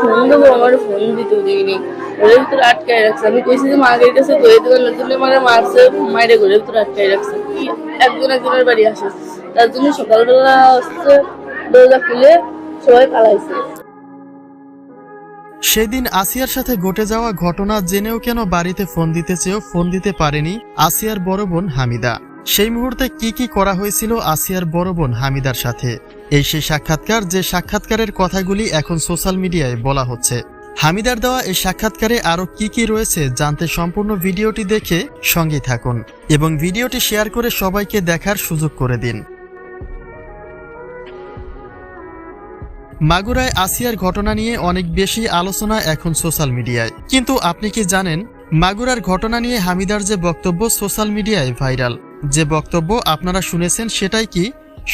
Phone দেবো আমার phone ঘরের ভিতরে আটকায় রাখছে। আমি কইছি যে মাগের কাছে দই মানে মারছে মায়ের ঘরের ভিতরে আটকায় রাখছে। একজন একজনের বাড়ি আসে। তার জন্য সকালবেলা হচ্ছে দরজা খুলে সবাই পালাইছে। সেদিন আসিয়ার সাথে ঘটে যাওয়া ঘটনা জেনেও কেন বাড়িতে ফোন দিতে চেয়েও ফোন দিতে পারেনি আসিয়ার বড় বোন হামিদা। সেই মুহূর্তে কি কি করা হয়েছিল আসিয়ার বড় বোন হামিদার সাথে? এই সেই সাক্ষাৎকার যে সাক্ষাৎকারের কথাগুলি এখন সোশ্যাল মিডিয়ায় বলা হচ্ছে। হামিদার দেওয়া এই সাক্ষাৎকারে আরও কি কি রয়েছে জানতে সম্পূর্ণ ভিডিওটি দেখে সঙ্গে থাকুন এবং ভিডিওটি শেয়ার করে সবাইকে দেখার সুযোগ করে দিন। মাগুরায় আসিয়ার ঘটনা নিয়ে অনেক বেশি আলোচনা এখন সোশ্যাল মিডিয়ায়। কিন্তু আপনি কি জানেন, মাগুরার ঘটনা নিয়ে হামিদার যে বক্তব্য সোশ্যাল মিডিয়ায় ভাইরাল। যে বক্তব্য আপনারা শুনেছেন সেটাই কি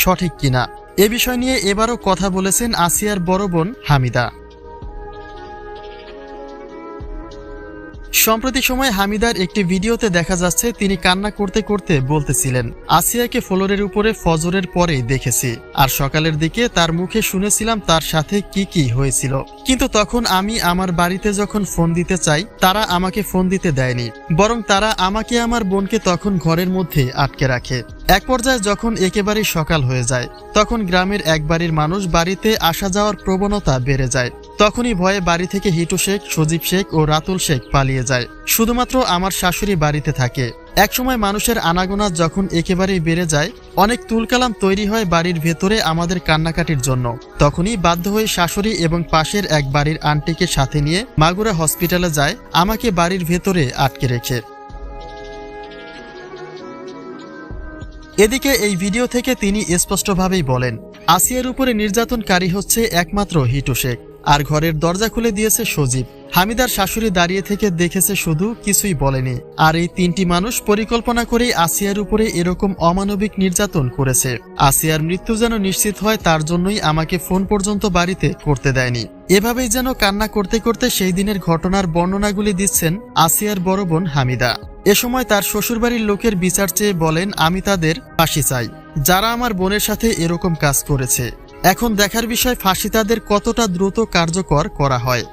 সঠিক কিনা? এ বিষয় নিয়ে এবারও কথা বলেছেন আসিয়ার বড় বোন হামিদা। সম্প্রতি সময় হামিদার একটি ভিডিওতে দেখা যাচ্ছে তিনি কান্না করতে করতে বলতেছিলেন, আসিয়াকে ফ্লোরের উপরে ফজরের পরেই দেখেছি। আর সকালের দিকে তার মুখে শুনেছিলাম তার সাথে কি কি হয়েছিল। কিন্তু তখন আমি আমার বাড়িতে যখন ফোন দিতে চাই, তারা আমাকে ফোন দিতে দেয়নি। বরং তারা আমাকে আমার বোনকে তখন ঘরের মধ্যে আটকে রাখে। এক পর্যায়ে যখন একেবারেই সকাল হয়ে যায়, তখন গ্রামের এক বাড়ির মানুষ বাড়িতে আসা যাওয়ার প্রবণতা বেড়ে যায়। তখনই ভয়ে বাড়ি থেকে হিটু শেখ, সজীব শেখ ও রাতুল শেখ পালিয়ে যায়। শুধুমাত্র আমার শাশুড়ি বাড়িতে থাকে। একসময় মানুষের আনাগোনা যখন একেবারেই বেড়ে যায়, অনেক তুলকালাম তৈরি হয় বাড়ির ভেতরে আমাদের কান্নাকাটির জন্য। তখনই বাধ্য হয়ে শাশুড়ি এবং পাশের এক বাড়ির আন্টিকে সাথে নিয়ে মাগুরা হসপিটালে যায়, আমাকে বাড়ির ভেতরে আটকে রেখে। এদিকে এই ভিডিও থেকে তিনি স্পষ্টভাবেই বলেন, আসিয়ার উপরে নির্যাতনকারী হচ্ছে একমাত্র হিটু শেখ। আর ঘরের দরজা খুলে দিয়েছে সজীব। হামিদার শাশুড়ি দাঁড়িয়ে থেকে দেখেছে শুধু কিছুই বলেনি। আর এই তিনটি মানুষ পরিকল্পনা করেই আসিয়ার উপরে এরকম অমানবিক নির্যাতন করেছে। আসিয়ার মৃত্যু যেন নিশ্চিত হয়, তার জন্যই আমাকে ফোন পর্যন্ত বাড়িতে করতে দেয়নি। এভাবেই যেন কান্না করতে করতে সেই দিনের ঘটনার বর্ণনাগুলি দিচ্ছেন আসিয়ার বড় বোন হামিদা। এ সময় তার শ্বশুরবাড়ির লোকের বিচার চেয়ে বলেন, আমি তাদের ফাঁসি চাই। যারা আমার বোনের সাথে এরকম কাজ করেছে এখন দেখার বিষয় ফাঁসি তাদের কতটা দ্রুত কার্যকর করা হয়।